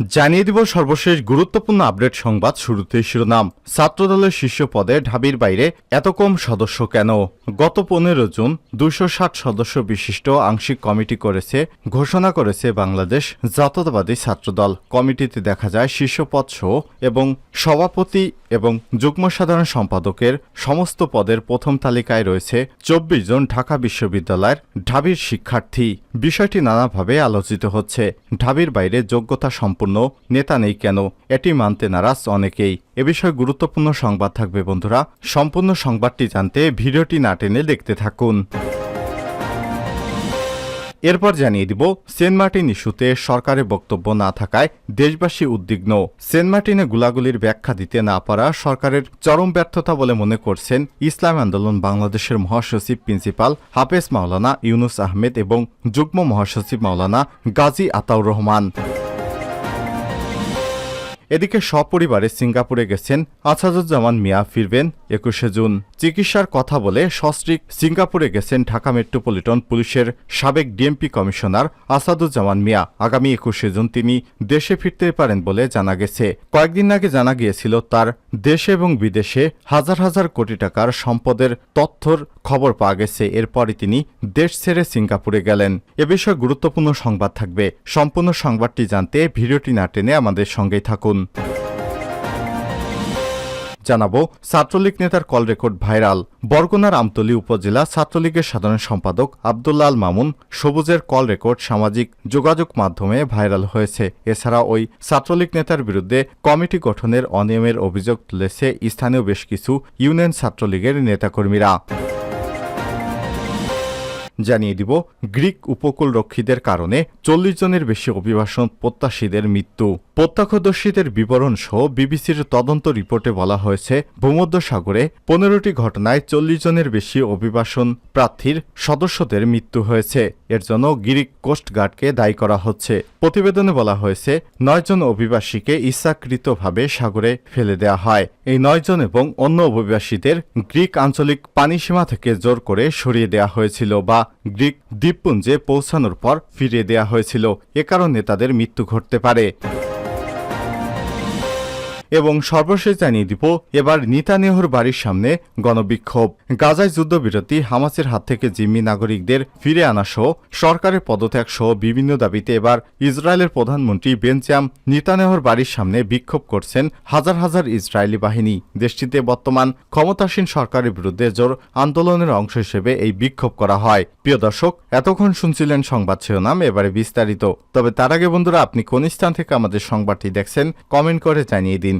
জানিয়ে দিব সর্বশেষ গুরুত্বপূর্ণ আপডেট সংবাদ শুরুতে শিরোনাম। ছাত্রদলের শীর্ষ পদে ঢাবির বাইরে এত কম সদস্য কেন? গত পনেরো জুন দুশো ষাট সদস্য বিশিষ্ট আংশিক কমিটি করেছে, ঘোষণা করেছে বাংলাদেশ জাতীয়তাবাদী ছাত্রদল। কমিটিতে দেখা যায় শীর্ষ পদ সহ এবং সভাপতি এবং যুগ্ম সাধারণ সম্পাদকের সমস্ত পদের প্রথম তালিকায় রয়েছে চব্বিশ জন ঢাকা বিশ্ববিদ্যালয়ের ঢাবির শিক্ষার্থী। বিষয়টি নানাভাবে আলোচিত হচ্ছে। ঢাবির বাইরে যোগ্যতা সম্পূর্ণ নেতা নেই কেন এটি মানতে নারাজ অনেকেই। এ বিষয়ে গুরুত্বপূর্ণ সংবাদ থাকবে বন্ধুরা। সম্পূর্ণ সংবাদটি জানতে ভিডিওটি না টেনে দেখতে থাকুন। এরপর জানিয়ে দিব, সেন্ট মার্টিন ইস্যুতে সরকারের বক্তব্য না থাকায় দেশবাসী উদ্বিগ্ন। সেন্ট মার্টিনে গুলাগুলির ব্যাখ্যা দিতে না পারা সরকারের চরম ব্যর্থতা বলে মনে করছেন ইসলাম আন্দোলন বাংলাদেশের মহাসচিব প্রিন্সিপাল হাফেজ মাওলানা ইউনুস আহমেদ এবং যুগ্ম মহাসচিব মাওলানা গাজী আতাউর রহমান। এদিকে সপরিবারে সিঙ্গাপুরে গেছেন আসাদুজ্জামান মিয়া, ফিরবেন একুশে জুন। চিকিৎসার কথা বলে সস্ত্রিক সিঙ্গাপুরে গেছেন ঢাকা মেট্রোপলিটন পুলিশের সাবেক ডিএমপি কমিশনার আসাদুজ্জামান মিয়া। আগামী একুশে জুন তিনি দেশে ফিরতে পারেন বলে জানা গেছে। কয়েকদিন আগে জানা গিয়েছিল তার দেশে এবং বিদেশে হাজার হাজার কোটি টাকার সম্পদের তথ্যর খবর পাওয়া গেছে। এরপরই তিনি দেশ ছেড়ে সিঙ্গাপুরে গেলেন। এ বিষয়ে গুরুত্বপূর্ণ সংবাদ থাকবে। সম্পূর্ণ সংবাদটি জানতে ভিডিওটি না টেনে আমাদের সঙ্গেই থাকুন। জানাব, ছাত্রলীগ নেতার কল রেকর্ড ভাইরাল। বরগুনার আমতলী উপজেলা ছাত্রলীগের সাধারণ সম্পাদক আবদুল্লাল মামুন সবুজের কল রেকর্ড সামাজিক যোগাযোগ মাধ্যমে ভাইরাল হয়েছে। এছাড়া ওই ছাত্রলীগ নেতার বিরুদ্ধে কমিটি গঠনের অনিয়মের অভিযোগ তুলেছে স্থানীয় বেশ কিছু ইউনিয়ন ছাত্রলীগের নেতাকর্মীরা। জানিয়ে দিব, গ্রিক উপকূলরক্ষীদের কারণে চল্লিশ জনের বেশি অভিবাসন প্রত্যাশীদের মৃত্যু। প্রত্যক্ষদর্শীদের বিবরণ সহ বিবিসির তদন্ত রিপোর্টে বলা হয়েছে, ভূমধ্যসাগরে পনেরোটি ঘটনায় চল্লিশ জনের বেশি অভিবাসন প্রার্থীর সদস্যদের মৃত্যু হয়েছে। এর জন্য গ্রিক কোস্টগার্ডকে দায়ী করা হচ্ছে। প্রতিবেদনে বলা হয়েছে নয়জন অভিবাসীকে ইচ্ছাকৃতভাবে সাগরে ফেলে দেওয়া হয়। এই নয়জন এবং অন্য অভিবাসীদের গ্রিক আঞ্চলিক পানিসীমা থেকে জোর করে সরিয়ে দেওয়া হয়েছিল বা গ্রিক দ্বীপপুঞ্জে পৌঁছানোর পর ফিরিয়ে দেওয়া হয়েছিল। এ কারণে তাদের মৃত্যু ঘটতে পারে। এবং সর্বশেষ জানিয়ে দিব, এবার নিতানিয়াহুর বাড়ির সামনে গণবিক্ষোভ। গাজায় যুদ্ধবিরতি হামাসের হাত থেকে জিম্মি নাগরিকদের ফিরে আনা সহ সরকারের পদত্যাগ সহ বিভিন্ন দাবিতে এবার ইসরায়েলের প্রধানমন্ত্রী বেঞ্চাম নিতানিয়াহুর বাড়ির সামনে বিক্ষোভ করছেন হাজার হাজার ইসরায়েলি বাহিনী। দেশটিতে বর্তমান ক্ষমতাসীন সরকারের বিরুদ্ধে জোর আন্দোলনের অংশ হিসেবে এই বিক্ষোভ করা হয়। প্রিয় দর্শক, এতক্ষণ শুনছিলেন সংবাদ শিরোনাম, এবারে বিস্তারিত। তবে তার আগে বন্ধুরা, আপনি কোন স্থান থেকে আমাদের সংবাদটি দেখছেন, কমেন্ট করে জানিয়ে দিন।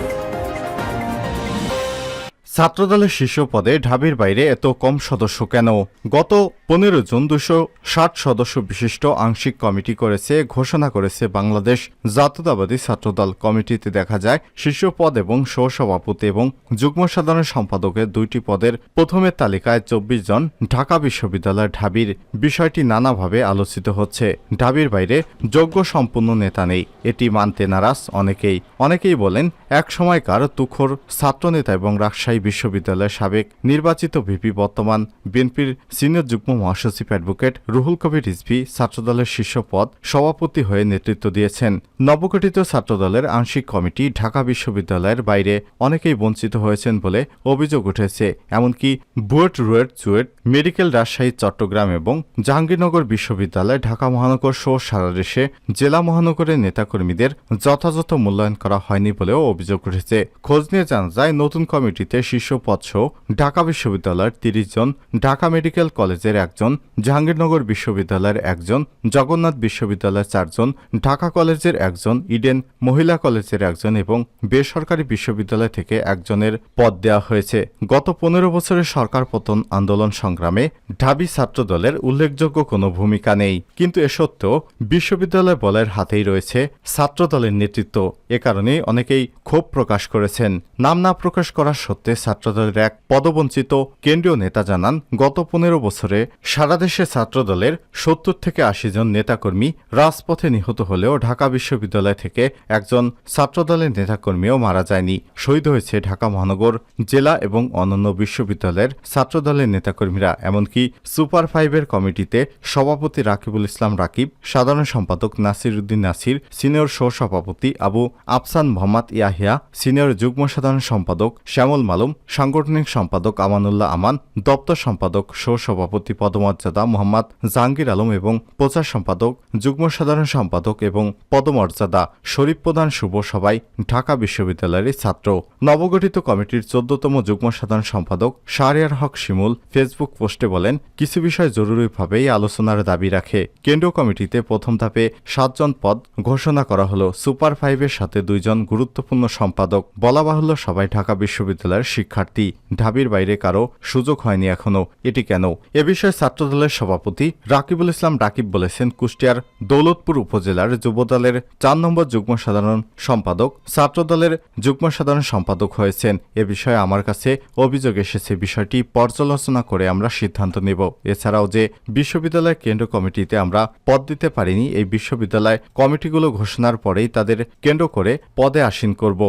ছাত্রদলের শীর্ষ পদে ঢাবির বাইরে এত কম সদস্য কেন? গত পনেরো জুন দুশো ষাট সদস্য বিশিষ্ট আংশিক কমিটি করেছে, ঘোষণা করেছে বাংলাদেশ জাতীয়তাবাদী ছাত্রদল কমিটিতে। দেখা যায়, শীর্ষ পদ এবং সহসভাপতি এবং যুগ্ম সাধারণ সম্পাদকের দুইটি পদের প্রথমের তালিকায় চব্বিশ জন ঢাকা বিশ্ববিদ্যালয়ের ঢাবির বিষয়টি নানাভাবে আলোচিত হচ্ছে। ঢাবির বাইরে যোগ্য সম্পূর্ণ নেতা নেই, এটি মানতে নারাজ অনেকেই। অনেকেই বলেন, এক সময়কার তুখোর ছাত্রনেতা এবং রাজশাহী বিশ্ববিদ্যালয়ের সাবেক নির্বাচিত ভিপি বর্তমান বিএনপির সিনিয়র যুগ্ম মহাসচিব অ্যাডভোকেট রুহুল কবির রিজভি ছাত্রদলের শীর্ষ পদ সভাপতি হয়ে নেতৃত্ব দিয়েছেন। নবগঠিত ছাত্রদলের আংশিক কমিটি ঢাকা বিশ্ববিদ্যালয়ের বাইরে অনেকেই বঞ্চিত হয়েছেন বলে অভিযোগ উঠেছে। এমনকি বুয়েট রুয়েট চুয়েট, মেডিকেল রাজশাহী, চট্টগ্রাম এবং জাহাঙ্গীরনগর বিশ্ববিদ্যালয় ঢাকা মহানগর সহ সারা দেশে জেলা মহানগরের নেতাকর্মীদের যথাযথ মূল্যায়ন করা হয়নি বলেও অভিযোগ উঠেছে। খোঁজ নিয়ে জানা যায়, নতুন কমিটিতে শীর্ষ পদসহ ঢাকা বিশ্ববিদ্যালয়ের তিরিশ জন, ঢাকা মেডিকেল কলেজের একজন, জাহাঙ্গীরনগর বিশ্ববিদ্যালয়ের একজন, জগন্নাথ বিশ্ববিদ্যালয়ের চারজন ঢাকা কলেজের একজন, ইডেন মহিলা কলেজের একজন এবং বেসরকারি বিশ্ববিদ্যালয় থেকে একজনের পদ দেওয়া হয়েছে। গত পনেরো বছরের সরকার পতন আন্দোলন সংগ্রামে ঢাবি ছাত্রদলের উল্লেখযোগ্য কোনো ভূমিকা নেই। কিন্তু এ সত্ত্বেও বিশ্ববিদ্যালয় বলের হাতেই রয়েছে ছাত্রদলের নেতৃত্ব। এ কারণে অনেকেই ক্ষোভ প্রকাশ করেছেন। নাম না প্রকাশ করার সত্ত্বে ছাত্রদলের এক পদবঞ্চিত কেন্দ্রীয় নেতা জানান, গত পনেরো বছরে সারা দেশে ছাত্রদলের সত্তর থেকে আশি জন নেতাকর্মী রাজপথে নিহত হলেও ঢাকা বিশ্ববিদ্যালয় থেকে একজন ছাত্রদলের নেতাকর্মীও মারা যায়নি। শহীদ হয়েছে ঢাকা মহানগর জেলা এবং অন্যান্য বিশ্ববিদ্যালয়ের ছাত্রদলের নেতাকর্মীরা, এমনকি সুপার ফাইভের কমিটিতে সভাপতি রাকিবুল ইসলাম রাকিব, সাধারণ সম্পাদক নাসির উদ্দিন নাসির, সিনিয়র সহসভাপতি আবু আফসান মোহাম্মদ ইয়াহিয়া, সিনিয়র যুগ্ম সাধারণ সম্পাদক শ্যামল মালুম সাংগঠনিক সম্পাদক আমানুল্লাহ আমান, দপ্তর সম্পাদক সহসভাপতি পদমর্যাদা মোহাম্মদ জাহাঙ্গীর আলম এবং প্রচার সম্পাদক, যুগ্ম সাধারণ সম্পাদক এবং পদমর্যাদা শরীফ প্রধান শুভ সভায় ঢাকা বিশ্ববিদ্যালয়ের ছাত্র। নবগঠিত কমিটির চোদ্দতম যুগ্ম সাধারণ সম্পাদক শাহরিয়ার হক শিমুল ফেসবুক পোস্টে বলেন, কিছু বিষয় জরুরিভাবেই আলোচনার দাবি রাখে। কেন্দ্রীয় কমিটিতে প্রথম ধাপে সাতজন পদ ঘোষণা করা হলো। সুপার ফাইভের সাথে দুইজন গুরুত্বপূর্ণ সম্পাদক। বলা বাহুল্য সবাই ঢাকা বিশ্ববিদ্যালয়ের শিক্ষার্থী ঢাবির বাইরে কারও সুযোগ হয়নি এখনও এটি কেন? এ বিষয়ে ছাত্রদলের সভাপতি রাকিবুল ইসলাম রাকিব বলেছেন, কুষ্টিয়ার দৌলতপুর উপজেলার যুবদলের চার নম্বর যুগ্ম সাধারণ সম্পাদক ছাত্রদলের যুগ্ম সাধারণ সম্পাদক হয়েছেন। এ বিষয়ে আমার কাছে অভিযোগ এসেছে। বিষয়টি পর্যালোচনা করে আমরা সিদ্ধান্ত নেব। এছাড়াও যে বিশ্ববিদ্যালয় কেন্দ্র কমিটিতে আমরা পদ দিতে পারিনি, এই বিশ্ববিদ্যালয় কমিটিগুলো ঘোষণার পরেই তাদের কেন্দ্র করে পদে আসীন করব।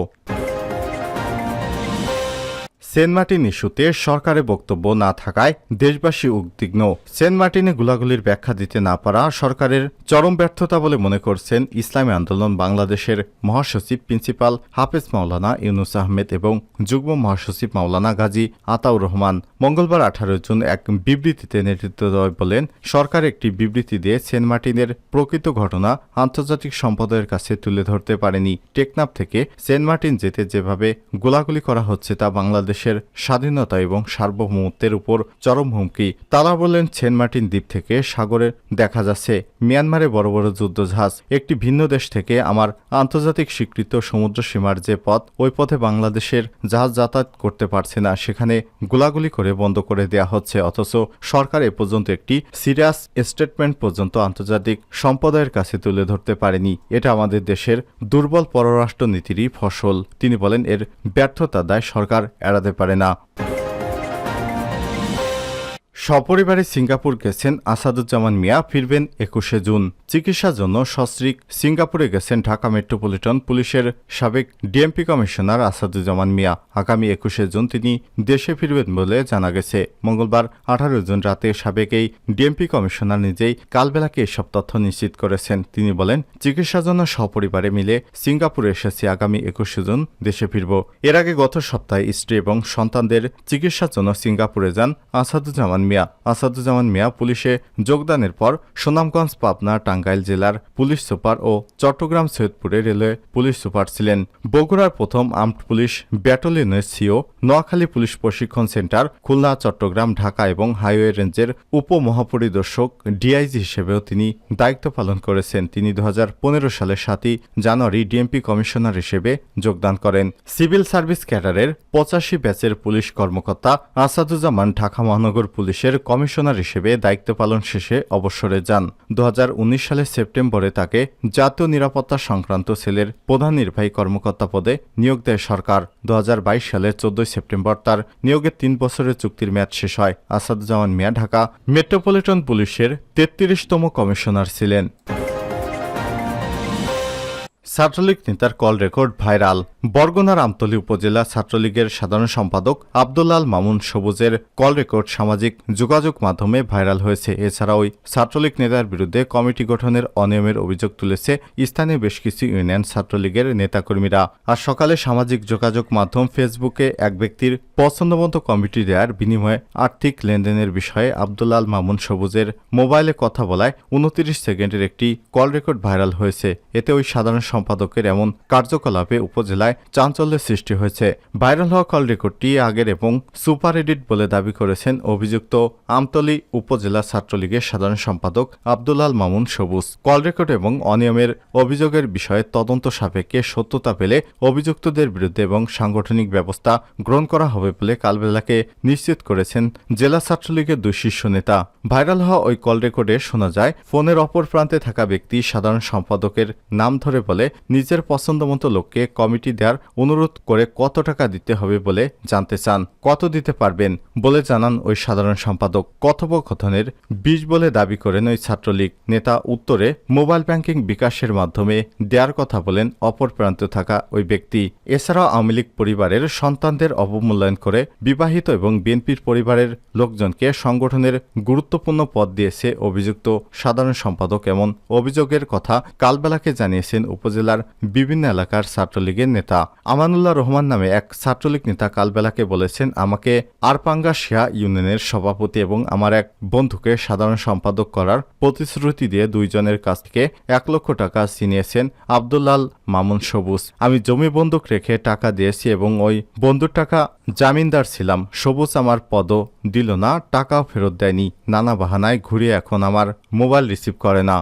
সেন্ট মার্টিন ইস্যুতে সরকারের বক্তব্য না থাকায় দেশবাসী উদ্বিগ্ন। সেন্ট মার্টিনে গুলাগুলির ব্যাখ্যা দিতে না পারা সরকারের চরম ব্যর্থতা বলে মনে করছেন ইসলামী আন্দোলন বাংলাদেশের মহাসচিব প্রিন্সিপাল হাফেজ মাওলানা ইউনুস আহমেদ এবং যুগ্ম মহাসচিব মাওলানা গাজী আতাউর রহমান। মঙ্গলবার আঠারো জুন এক বিবৃতিতে নেতৃত্ব দেয় বলেন, সরকার একটি বিবৃতি দিয়ে সেন্ট মার্টিনের প্রকৃত ঘটনা আন্তর্জাতিক সম্পদের কাছে তুলে ধরতে পারেনি। টেকনাফ থেকে সেন্ট মার্টিন যেতে যেভাবে গোলাগুলি করা হচ্ছে তা বাংলাদেশের স্বাধীনতা এবং সার্বভৌমত্বের উপর চরম হুমকি। তারা বললেন সেন্ট মার্টিন দ্বীপ থেকে সাগরে দেখা যাচ্ছে মিয়ানমারে বড় বড় যুদ্ধজাহাজ। একটি ভিন্ন দেশ থেকে আমার আন্তর্জাতিক স্বীকৃত সমুদ্র সীমার যে পথ, ওই পথে বাংলাদেশের জাহাজ যাতায়াত করতে পারছে না। সেখানে গোলাগুলি করে বন্ধ করে দেয়া হচ্ছে, অথচ সরকার এ পর্যন্ত একটি সিরিয়াস স্টেটমেন্ট পর্যন্ত আন্তর্জাতিক সম্প্রদায়ের কাছে তুলে ধরতে পারেনি। এটা আমাদের দেশের দুর্বল পররাষ্ট্র নীতিরই ফসল। তিনি বলেন, এর ব্যর্থতা দায় সরকার এড়াতে পারে না। সপরিবারে সিঙ্গাপুর গেছেন আসাদুজ্জামান মিয়া, ফিরবেন একুশে জুন। চিকিৎসার জন্য সস্ত্রীক সিঙ্গাপুরে গেছেন ঢাকা মেট্রোপলিটন পুলিশের সাবেক ডিএমপি কমিশনার আসাদুজ্জামান মিয়া। আগামী একুশে জুন তিনি দেশে ফিরবেন বলে জানা গেছে। মঙ্গলবার আঠারো জুন রাতে সাবেক এই ডিএমপি কমিশনার নিজেই কালবেলাকে এসব তথ্য নিশ্চিত করেছেন। তিনি বলেন, চিকিৎসার জন্য সপরিবারে মিলে সিঙ্গাপুরে এসেছি, আগামী একুশে জুন দেশে ফিরব। এর আগে গত সপ্তাহে স্ত্রী এবং সন্তানদের চিকিৎসার জন্য সিঙ্গাপুরে যান আসাদুজ্জামান মিয়া। আসাদুজ্জামান মিয়া পুলিশে যোগদানের পর সুনামগঞ্জ, পাবনা, টাঙ্গাইল জেলার পুলিশ সুপার ও চট্টগ্রাম, সৈয়দপুরে রেলওয়ে পুলিশ সুপার ছিলেন। বগুড়ার প্রথম আর্মড পুলিশ ব্যাটালিয়নের সিও, নোয়াখালী পুলিশ প্রশিক্ষণ সেন্টার, খুলনা, চট্টগ্রাম, ঢাকা এবং হাইওয়ে রেঞ্জের উপমহাপরিদর্শক ডিআইজি হিসেবেও তিনি দায়িত্ব পালন করেছেন। তিনি দু সালের সাতই জানুয়ারি ডিএমপি কমিশনার হিসেবে যোগদান করেন। সিভিল সার্ভিস ক্যাডারের পঁচাশি ব্যাচের পুলিশ কর্মকর্তা আসাদুজ্জামান ঢাকা মহানগর পুলিশের কমিশনার হিসেবে দায়িত্ব পালন শেষে অবসরে যান। দুই হাজার উনিশ সালের সেপ্টেম্বরে তাকে জাতীয় নিরাপত্তা সংক্রান্ত সেলের প্রধান নির্বাহী কর্মকর্তা পদে নিয়োগ দেয় সরকার। দু হাজার বাইশ সালের চোদ্দই সেপ্টেম্বর তার নিয়োগের তিন বছরের চুক্তির মেয়াদ শেষ হয়। আসাদুজ্জামান মিয়া, ঢাকা মেট্রোপলিটন পুলিশের তেত্রিশতম কমিশনার ছিলেন। ছাত্রলীগ নেতার কল রেকর্ড ভাইরাল। বরগুনার আমতলী উপজেলা ছাত্রলীগের সাধারণ সম্পাদক আব্দুল্লাল মামুন সবুজের কল রেকর্ড সামাজিক যোগাযোগ মাধ্যমে ভাইরাল হয়েছে। এছাড়া ওই ছাত্রলীগ নেতার বিরুদ্ধে কমিটি গঠনের অনিয়মের অভিযোগ তুলেছে স্থানীয় বেশ কিছু ইউনিয়ন ছাত্রলীগের নেতাকর্মীরা। আজ সকালে সামাজিক যোগাযোগ মাধ্যম ফেসবুকে এক ব্যক্তির পছন্দমতো কমিটি দেওয়ার বিনিময়ে আর্থিক লেনদেনের বিষয়ে আবদুল্লাল মামুন সবুজের মোবাইলে কথা বলায় উনত্রিশ সেকেন্ডের একটি কল রেকর্ড ভাইরাল হয়েছে। এতে ওই সাধারণ সম্পাদকের এমন কার্যকলাপে উপজেলায় চাঞ্চল্যের সৃষ্টি হয়েছে। ভাইরাল হওয়া কল রেকর্ডটি আগের এবং সুপার এডিট বলে দাবি করেছেন অভিযুক্ত আমতলী উপজেলা ছাত্রলীগের সাধারণ সম্পাদক আব্দুলাল মামুন সবুজ। কল রেকর্ড এবং অনিয়মের অভিযোগের বিষয়ে তদন্ত সাপেক্ষে সত্যতা পেলে অভিযুক্তদের বিরুদ্ধে এবং সাংগঠনিক ব্যবস্থা গ্রহণ করা হবে বলে কালবেলাকে নিশ্চিত করেছেন জেলা ছাত্রলীগের দুই শীর্ষ নেতা। ভাইরাল হওয়া ওই কল রেকর্ডে শোনা যায়, ফোনের অপর প্রান্তে থাকা ব্যক্তি সাধারণ সম্পাদকের নাম ধরে বলে নিজের পছন্দমতো লোককে কমিটি দেওয়ার অনুরোধ করে কত টাকা দিতে হবে বলে জানতে চান। কত দিতে পারবেন বলে জানান ওই সাধারণ সম্পাদক। কথোপকথনের বিষ বলে দাবি করেন ওই ছাত্রলীগ। নেতা উত্তরে, মোবাইল ব্যাংকিং বিকাশের মাধ্যমে দেওয়ার কথা বলেন অপর প্রান্তে থাকা ওই ব্যক্তি। এছাড়াও আওয়ামী লীগ পরিবারের সন্তানদের অবমূল্যায়ন করে বিবাহিত এবং বিএনপির পরিবারের লোকজনকে সংগঠনের গুরুত্বপূর্ণ পদ দিয়েছে অভিযুক্ত সাধারণ সম্পাদক। এমন অভিযোগের কথা কালবেলাকে জানিয়েছেন উপজেলার বিভিন্ন এলাকার ছাত্রলীগের নেতা আমানুল্লাহ রহমান নামে এক ছাত্রলীগ নেতা কালবেলাকে বলেছেন, আমাকে আরপাঙ্গা শিয়া ইউনিয়নের সভাপতি এবং আমার এক বন্ধুকে সাধারণ সম্পাদক করার প্রতিশ্রুতি দিয়ে দুইজনের কাছ থেকে এক লক্ষ টাকা ছিনিয়েছেন আব্দুল্লাল মামুন সবুজ। আমি জমি বন্দুক রেখে টাকা দিয়েছি এবং ওই বন্ধুর টাকা জামিনদার ছিলাম। সবুজ আমার পদও দিল না, টাকাও ফেরত দেয়নি। নানা বাহানায় ঘুরিয়ে এখন আমার মোবাইল রিসিভ করে না।